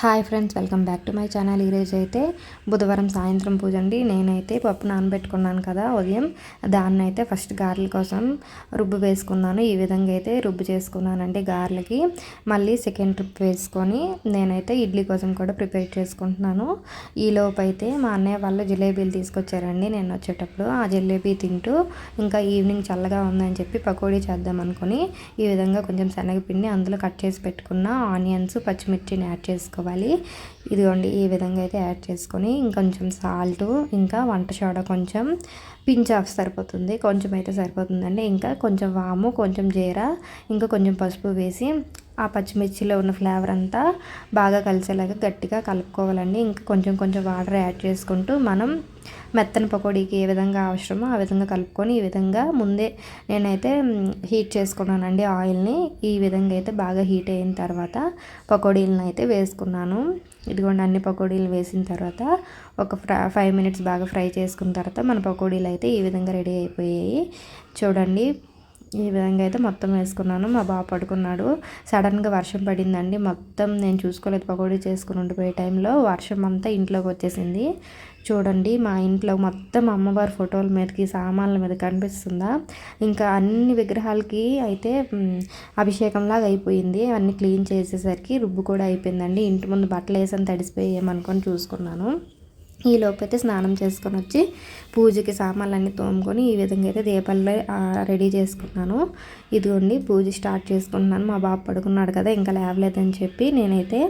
Hi friends welcome back to my channel. ఈరోజు అయితే బుధవారం సాయంత్రం పూజ అండి. నేనైతే పప్పు నానబెట్టుకున్నాను కదా ఉదయం. దాన్ని అయితే ఫస్ట్ గారెల కోసం రుబ్బు వేసుకున్నాను. ఈ విధంగా అయితే రుబ్బు చేసుకున్నానండి గారెలకి. మళ్ళీ సెకండ్ ట్రిప్ వేసుకొని నేనైతే ఇడ్లీ కోసం కూడా ప్రిపేర్ చేసుకుంటున్నాను. ఈలోపు అయితే మా అన్నయ్య వాళ్ళు జిలేబీలు తీసుకొచ్చారండి. నేను వచ్చేటప్పుడు ఆ జిలేబీ తింటూ ఇంకా ఈవినింగ్ చల్లగా ఉందని చెప్పి పకోడీ చేద్దాం అనుకుని ఈ విధంగా కొంచెం శనగపిండి అందులో కట్ చేసి పెట్టుకున్న ఆనియన్స్ పచ్చిమిర్చిని యాడ్ చేసుకోవాలి. చేసుకోవాలి ఇదిగోండి ఈ విధంగా అయితే యాడ్ చేసుకొని ఇంకొంచెం సాల్ట్ ఇంకా వంట సోడా కొంచెం పించ్ ఆఫ్ సరిపోతుంది. కొంచెం అయితే సరిపోతుందండి. ఇంకా కొంచెం వాము కొంచెం జీర ఇంకా కొంచెం పసుపు వేసి ఆ పచ్చిమిర్చిలో ఉన్న ఫ్లేవర్ అంతా బాగా కలిసేలాగా గట్టిగా కలుపుకోవాలండి. ఇంకా కొంచెం కొంచెం వాటర్ యాడ్ చేసుకుంటూ మనం మెత్తని పకోడీకి ఏ విధంగా అవసరమో ఆ విధంగా కలుపుకొని ఈ విధంగా ముందే నేనైతే హీట్ చేసుకున్నానండి ఆయిల్ని. ఈ విధంగా అయితే బాగా హీట్ అయిన తర్వాత పకోడీలను అయితే వేసుకున్నాను. ఇదిగోండి అన్ని పకోడీలు వేసిన తర్వాత ఒక ఫైవ్ మినిట్స్ బాగా ఫ్రై చేసుకున్న తర్వాత మన పకోడీలు అయితే ఈ విధంగా రెడీ అయిపోయాయి. చూడండి ఈ విధంగా అయితే మొత్తం వేసుకున్నాను. మా బాబు పడుకున్నాడు. సడన్గా వర్షం పడిందండి. మొత్తం నేను చూసుకోలేదు. పకోడీ చేసుకుని ఉండిపోయే టైంలో వర్షం అంతా ఇంట్లోకి వచ్చేసింది. చూడండి మా ఇంట్లో మొత్తం అమ్మవారి ఫోటోల మీదకి సామాన్ల మీద కనిపిస్తుందా? ఇంకా అన్ని విగ్రహాలకి అయితే అభిషేకంలాగా అయిపోయింది. అన్నీ క్లీన్ చేసేసరికి రుబ్బు కూడా అయిపోయిందండి. ఇంటి ముందు బట్టలు వేసాను తడిసిపోయి ఏమనుకొని చూసుకున్నాను. ఈ లోపైతే స్నానం చేసుకొని వచ్చి పూజకి సామాన్లన్నీ తోముకొని ఈ విధంగా అయితే దీపాలు రెడీ చేసుకున్నాను. ఇదిగోండి పూజ స్టార్ట్ చేసుకుంటున్నాను. మా బాబు పడుకున్నాడు కదా ఇంకా లేవలేదని చెప్పి నేనైతే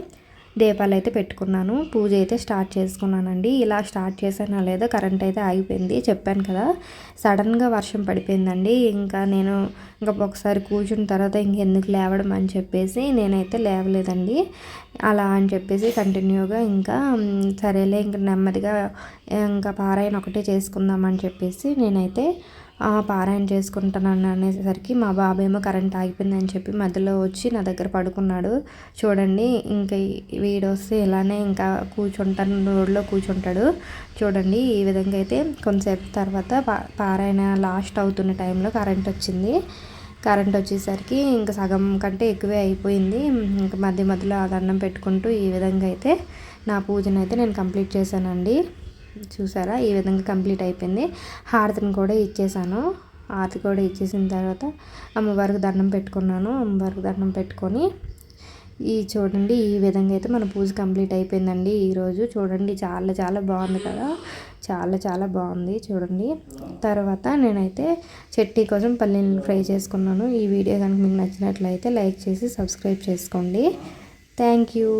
దీపాలు అయితే పెట్టుకున్నాను. పూజ అయితే స్టార్ట్ చేసుకున్నానండి. ఇలా స్టార్ట్ చేశానా లేదా కరెంట్ అయితే ఆగిపోయింది. చెప్పాను కదా సడన్గా వర్షం పడిపోయిందండి. ఇంకా నేను ఇంకా ఒకసారి కూర్చున్న తర్వాత ఇంకెందుకు లేవడం అని చెప్పేసి నేనైతే లేవలేదండి. అలా అని చెప్పేసి కంటిన్యూగా ఇంకా సరేలే ఇంకా నెమ్మదిగా ఇంకా పారాయణ ఒకటే చేసుకుందామని చెప్పేసి నేనైతే పారాయణ చేసుకుంటున్నాను అనేసరికి మా బాబేమో కరెంట్ ఆగిపోయిందని చెప్పి మధ్యలో వచ్చి నా దగ్గర పడుకున్నాడు. చూడండి ఇంకా వీడొస్తే ఇలానే ఇంకా కూర్చుంటాను రోడ్లో కూర్చుంటాడు. చూడండి ఈ విధంగా అయితే కొంతసేపు తర్వాత పారాయణ లాస్ట్ అవుతున్న టైంలో కరెంట్ వచ్చింది. కరెంట్ వచ్చేసరికి ఇంకా సగం కంటే ఎక్కువే అయిపోయింది. ఇంకా మధ్య మధ్యలో ఆ దండం పెట్టుకుంటూ ఈ విధంగా అయితే నా పూజను అయితే నేను కంప్లీట్ చేశానండి. చూసారా? ఈ విధంగా కంప్లీట్ అయిపోయింది. హారతిని కూడా ఇచ్చేసాను. హారతి కూడా ఇచ్చేసిన తర్వాత అమ్మవారికి దండం పెట్టుకున్నాను. అమ్మవారికి దండం పెట్టుకొని ఈ చూడండి ఈ విధంగా అయితే మన పూజ కంప్లీట్ అయిపోయిందండి ఈరోజు చూడండి చాలా చాలా బాగుంది కదా? చాలా చాలా బాగుంది. చూడండి. తర్వాత నేనైతే చట్నీ కోసం పల్లీలను ఫ్రై చేసుకున్నాను. ఈ వీడియో కనుక మీకు నచ్చినట్లయితే లైక్ చేసి సబ్స్క్రైబ్ చేసుకోండి. Thank you.